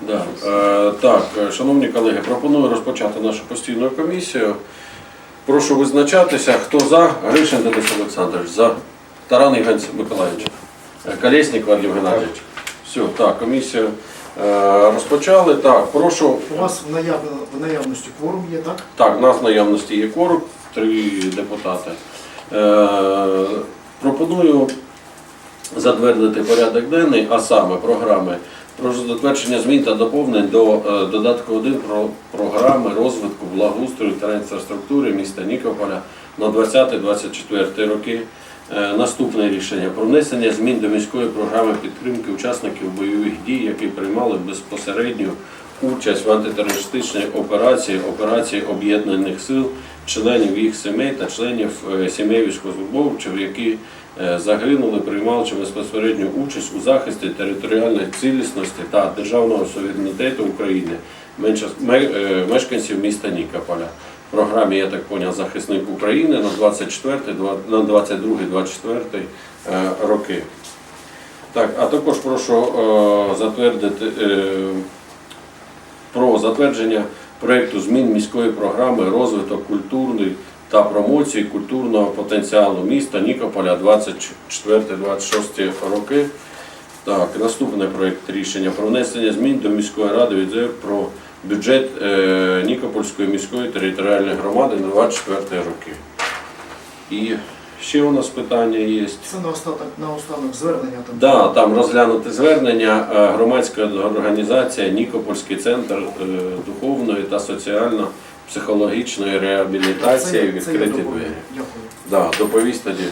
Да. Е, так, е, шановні колеги, пропоную розпочати нашу постійну комісію. Прошу визначатися, хто за. Гришин Денис Олександрович, за. Таран Євген Миколаївич. Е, Колєснік Вадим Геннадійович. Все, так, комісію е, розпочали. Так, прошу. У вас в, наяв... в наявності кворум є, так? Так, у нас в наявності є короб, три депутати. Е, пропоную затвердити порядок денний, а саме програми про затвердження змін та доповнень до е, додатку 1 про програми розвитку благоустрою та інфраструктури міста Нікополя на 20-24 роки. Е, Наступне рішення про внесення змін до міської програми підтримки учасників бойових дій, які приймали безпосередню участь в антитерористичній операції, операції об'єднаних сил, членів їх сімей та членів е, сімей військовослужбовців, які е, загинули, приймали чи безпосередню участь у захисті територіальної цілісності та державного суверенітету України, е, мешканців міста Нікополя. В програмі, я так поняв, захисник України на 24, на 22-24 е, роки. Так, а також прошу затвердити про затвердження проєкту змін міської програми розвиток культурної та промоції культурного потенціалу міста Нікополя 24-26 роки. Так, наступний проєкт рішення про внесення змін до міської ради від про бюджет е, Нікопольської міської територіальної громади на 24 роки. І ще у нас питання є. Це на остаток, на останок звернення там. Да, там розглянути звернення е, громадська організація Нікопольський центр е, духовної та соціально-психологічної реабілітації Це- це відкриті доповню. двері. Дякую. Да, доповість тоді.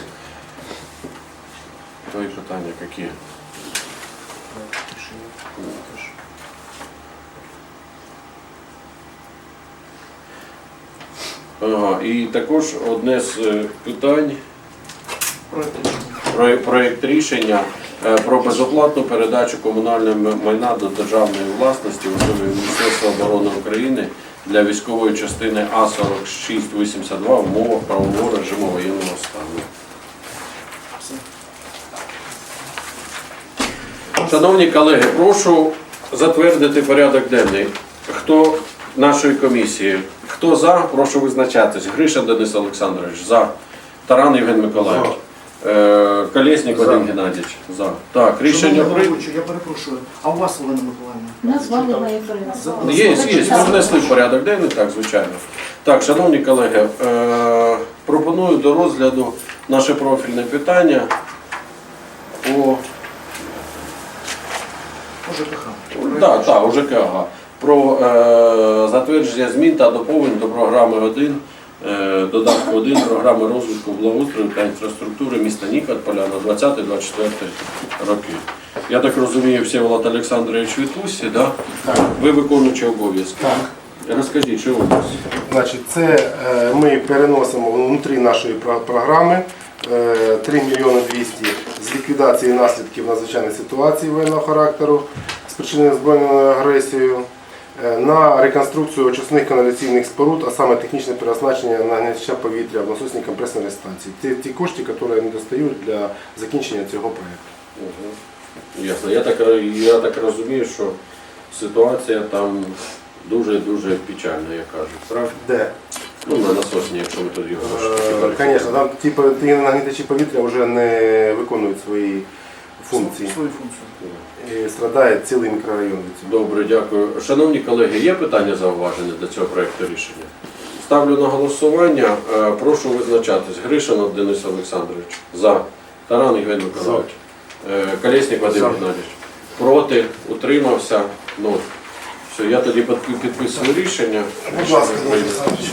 Твої питання які? Ага, і також одне з е, питань. Проект рішення. Е, про безоплатну передачу комунального майна до державної власності в особі Міністерства оборони України для військової частини А4682 в умовах правового режиму воєнного стану. Шановні колеги, прошу затвердити порядок денний. Хто нашої комісії? Хто за, прошу визначатись. Гриша Денис Олександрович за. Таран Євген Миколаївич. Е, Колєснік Вадим Геннадійович. За. Так, рішення прийнято. я перепрошую. А у вас, Олена Миколаївна? Назвали моє перенесли. Є, є, ми внесли в порядок денний, так, звичайно. Так, шановні колеги, е, пропоную до розгляду наше профільне питання по ОЖКХ. да, та, ОЖКГ, про е, затвердження змін та доповнень до програми 1, е, додатку 1 програми розвитку благоустрою та інфраструктури міста Нікополя на 20-24 роки. Я так розумію, Всеволод Олександрович Вітусі, да? ви виконуючі обов'язки. Так. Розкажіть, що у вас? Значить, це е, ми переносимо внутрі нашої програми е, 3 мільйони 200 з ліквідації наслідків надзвичайної ситуації воєнного характеру, спричиненої збройною агресією, е, на реконструкцію очисних каналізаційних споруд, а саме технічне переоснащення нагняча повітря в насосній компресорній станції. Ті, ті кошти, які не достають для закінчення цього проєкту. Ясно. Я так, я так розумію, що ситуація там дуже-дуже печальна, як кажуть, правда? Де? Ну, на насосні, якщо ми тоді Е, Звісно, там ті нагнітачі повітря вже не виконують свої функції. Свою функцію. І страдає цілий мікрорайон від цього. Добре, дякую. Шановні колеги, є питання зауваження до цього проекту рішення? Ставлю на голосування. Е, Прошу визначатись. Гришинов Денис Олександрович. За. Таран Євген Миколаївич. Е, Колєснік Вадим. Геннадійович. Проти. Утримався. Ну, все, я тоді підписую рішення. Будь ласка. Олександрович.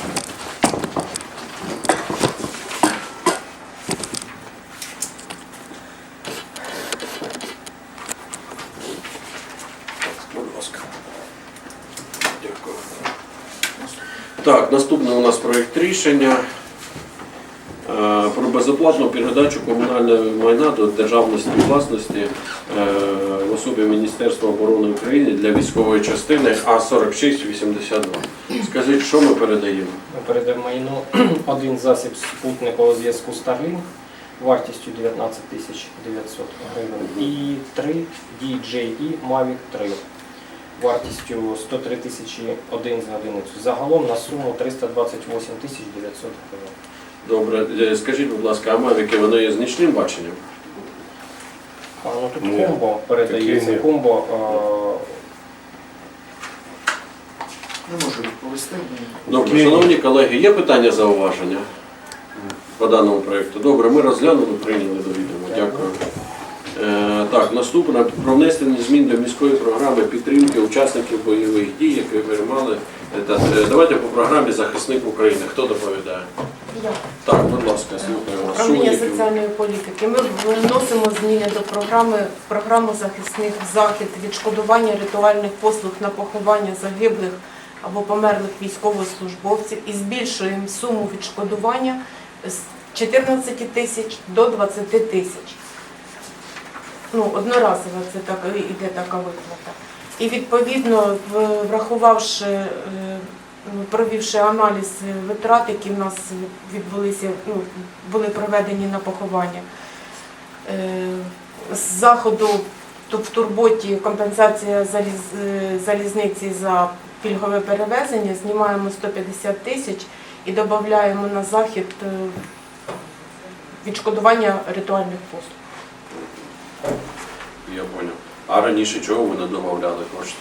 Так, наступний у нас проєкт рішення е, про безоплатну передачу комунального майна до державної власності е, в особі Міністерства оборони України для військової частини А4682. Скажіть, що ми передаємо? Ми передаємо майно один засіб спутникового зв'язку Starlink вартістю 19 тисяч 900 гривень і три DJI Mavic 3 вартістю 103 тисячі один за одиницю. Загалом на суму 328 тисяч 900 гривень. Добре, Е, скажіть, будь ласка, а мавіки вони є з нічним баченням? А, ну, тут Ні, комбо передається, такі ні. комбо Не можу відповісти. Добре, шановні колеги, є питання зауваження по даному проєкту? Добре, ми розглянули, прийняли до відома. Дякую. Е, так, наступне про внесення змін до міської програми підтримки учасників бойових дій, які приймали. Е, е, давайте по програмі Захисник України. Хто доповідає? Я. Так, будь ласка, слухаю вас. Управління Шумників. соціальної політики. Ми вносимо зміни до програми в програму захисних захід відшкодування ритуальних послуг на поховання загиблих або померлих військовослужбовців і збільшуємо суму відшкодування з 14 тисяч до 20 тисяч. Ну, одноразово це так іде така виплата. І відповідно, врахувавши, е, ну, провівши аналіз витрат, які в нас відбулися, ну, були проведені на поховання. Е, З заходу в турботі компенсація е, залізниці за пільгове перевезення знімаємо 150 тисяч і додаємо на захід відшкодування ритуальних послуг. Я поняв. А раніше чого ви не додавали кошти?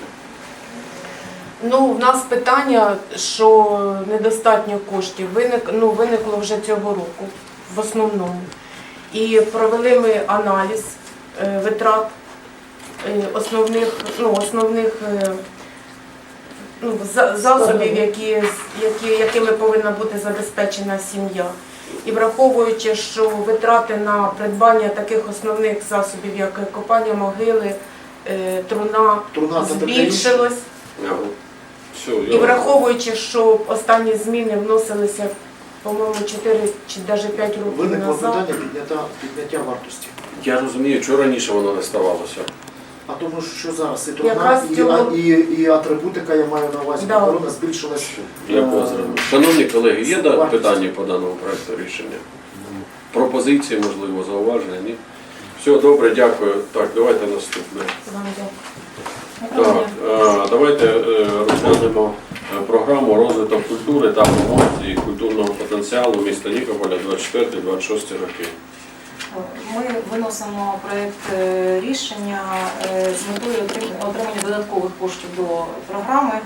Ну, в нас питання, що недостатньо коштів, виник, ну, виникло вже цього року в основному. І провели ми аналіз е, витрат е, основних, ну, основних е, ну, за- засобів, які, які, якими повинна бути забезпечена сім'я. І враховуючи, що витрати на придбання таких основних засобів, як копання могили, е, труна, Труна збільшилось. І враховуючи, що останні зміни вносилися, по-моєму, 4 чи навіть 5 років Виникло назад. питання підняття, підняття вартості. Я розумію, чого раніше воно не ставалося. А тому що зараз і труна, і, цього- а- і, і атрибутика, я маю на увазі, Да. охорона збільшилась. Я. Шановні колеги, є да, вартість. питання по даному проекту рішення? Пропозиції, можливо, зауваження? Ні? Все, добре, дякую. Так, давайте наступне. Так, е, давайте е, розглянемо е, програму розвиток культури та промоції культурного потенціалу міста Нікополя 24-26 роки. Ми виносимо проєкт е, рішення е, з метою отримання додаткових коштів до програми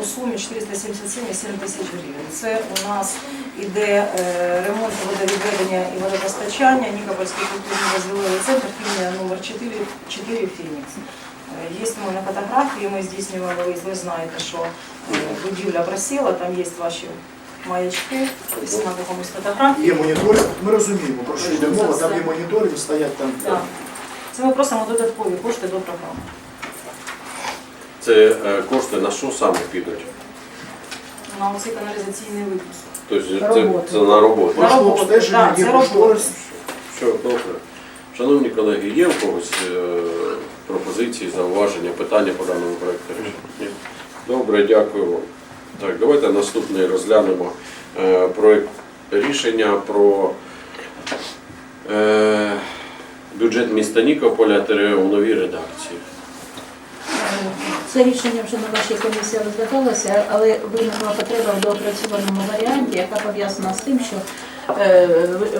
у сумі 477,7 тисяч гривень. Це у нас іде е, ремонт водовідведення і водопостачання, Нікопольський культурний розвивальний центр, філія номер 4, 4 Фінікс. Є у мене фотографії, ми здійснювали, ви- знаєте, що будівля просіла, там є ваші маячки, на якомусь фотографії. Є моніторинг, ми розуміємо, про що йде мова, там є моніторинг, стоять там. Так. Це ми просимо додаткові кошти до програми. Це е, кошти на що саме підуть? На оцей каналізаційний випуск. Тобто це, Роботи. це на роботу. На роботу, обстеження, так, є це кошторис. Все, добре. Шановні колеги, є у когось е, пропозиції, зауваження, питання по даному проекту рішення? Ні? Добре, дякую вам. Так, давайте наступний розглянемо е, проект рішення про е, бюджет міста Нікополя ТРЕ у новій редакції. Це рішення вже на вашій комісії розглядалося, але виникла потреба в доопрацьованому варіанті, яка пов'язана з тим, що е,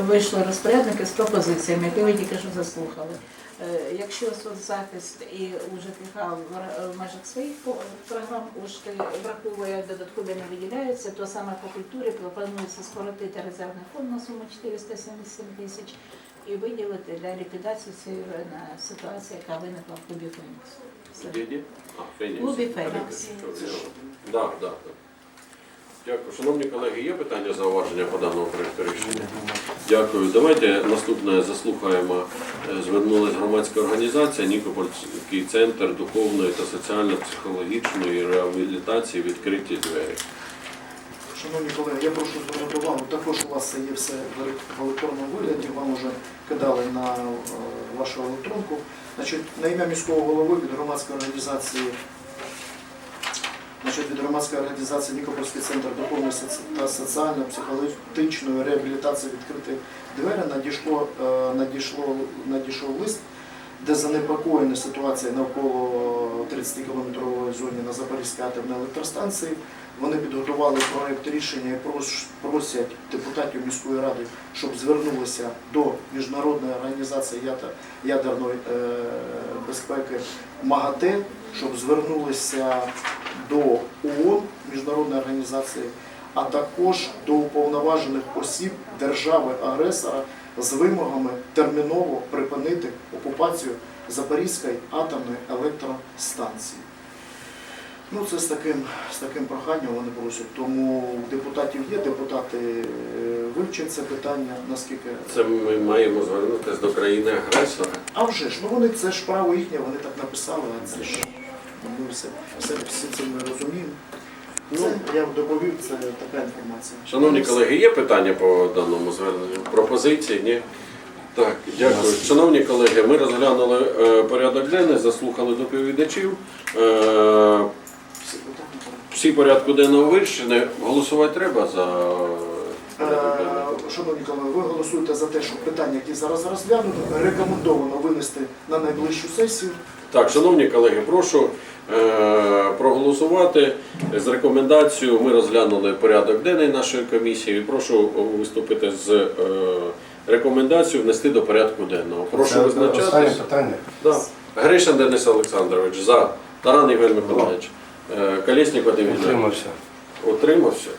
вийшли розпорядники з пропозиціями, які ви тільки що заслухали. Е, Якщо соцзахист і УЖКХ в ра- в межах своїх програм кошти враховує, додаткові не виділяються, то саме по культурі пропонується скоротити резервний фонд на суму 477 тисяч і виділити для ліквідації цієї ситуації, яка виникла в клубі. Фенікс. Клубі Фенікс. Так, так. Дякую. Шановні колеги, є питання зауваження по даному проекту рішення? Дякую. Давайте наступне заслухаємо. Е, Звернулась громадська організація Нікопольський центр духовної та соціально-психологічної реабілітації відкриті двері. Шановні колеги, я прошу звернути увагу, також у вас це є все в електронному вигляді, вам вже кидали на е, вашу електронку. Значить, на ім'я міського голови від громадської організації Значить, від громадської організації Нікопольський центр духовної та соціально-психологічної реабілітації відкритих двері надійшло, е, надійшло, надійшов лист де занепокоєна ситуація навколо 30-кілометрової зоні на Запорізькій атомній електростанції. Вони підготували проект рішення і просять депутатів міської ради, щоб звернулися до міжнародної організації ядерної е, безпеки МАГАТЕ, щоб звернулися до ООН, міжнародної організації, а також до уповноважених осіб держави-агресора з вимогами терміново припинити окупацію Запорізької атомної електростанції. Ну, це з таким, з таким проханням вони просять. Тому депутатів є, депутати е, вивчать це питання, наскільки. Це ми маємо звернутися до країни-агресора. А вже ж, ну вони це ж право їхнє, вони так написали, а це ж все, все, всі це ми розуміємо. Це я доповів, це така інформація. Шановні колеги, є питання по даному зверненню? Пропозиції? Ні? Так, дякую. Шановні колеги, ми розглянули е, порядок денний, заслухали доповідачів. Е, Всі порядку. денного вирішені. Голосувати треба за Е, порядок денний? Шановні колеги, ви голосуєте за те, що питання, які зараз розглянуто, рекомендовано винести на найближчу сесію. Так, шановні колеги, прошу е, проголосувати з рекомендацією. Ми розглянули порядок денний нашої комісії. Прошу виступити з е, рекомендацією внести до порядку денного. Прошу питання. Да. Гришин Денис Олександрович за. Таран Ігор Миколаївич. Е, Колєснік Вадим Геннадійович. Утримався. Утримався.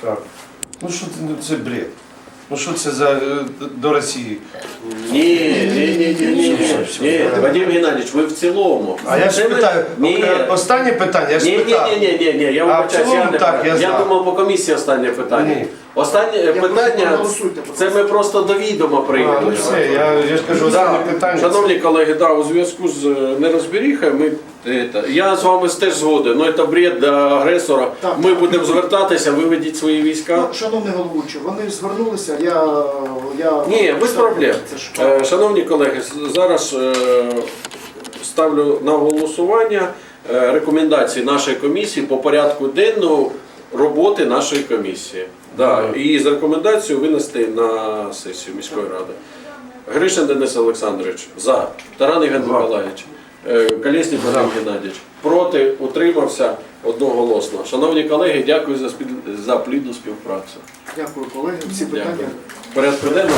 Так. Ну що це бред? Ну що це за е, до Росії? Ні, ні, ні, ні, ні, ні. Вадим Геннадійович, ви в цілому. А я ж питаю, Ні. останнє питання, я ж Ні, ні, питав. ні, ні, ні, ні, я А, в цілому не так, я я думав по комісії останнє питання. Ні. Останнє Я питання, це ми просто до відома прийняли. ну все, я, я ж кажу, Да. питання. Шановні колеги, да, у зв'язку з е, нерозберіхою, ми, та, я з вами теж згоден, ну це бред до агресора. Так. Ми будемо звертатися, виведіть свої війська. Ну, шановний головуючий, вони звернулися, я... я... Ні, без проблем. Е, Шановні колеги, зараз е, ставлю на голосування е, рекомендації нашої комісії по порядку денного роботи нашої комісії. Да, і з рекомендацією винести на сесію міської ради. Гришин Денис Олександрович за. Таран Іван Миколаївич. Е, Богдан Вадим Геннадійович. Проти, утримався одноголосно. Шановні колеги, дякую за, спіль- за плідну співпрацю. Дякую, колеги. Всі питання. Порядку денного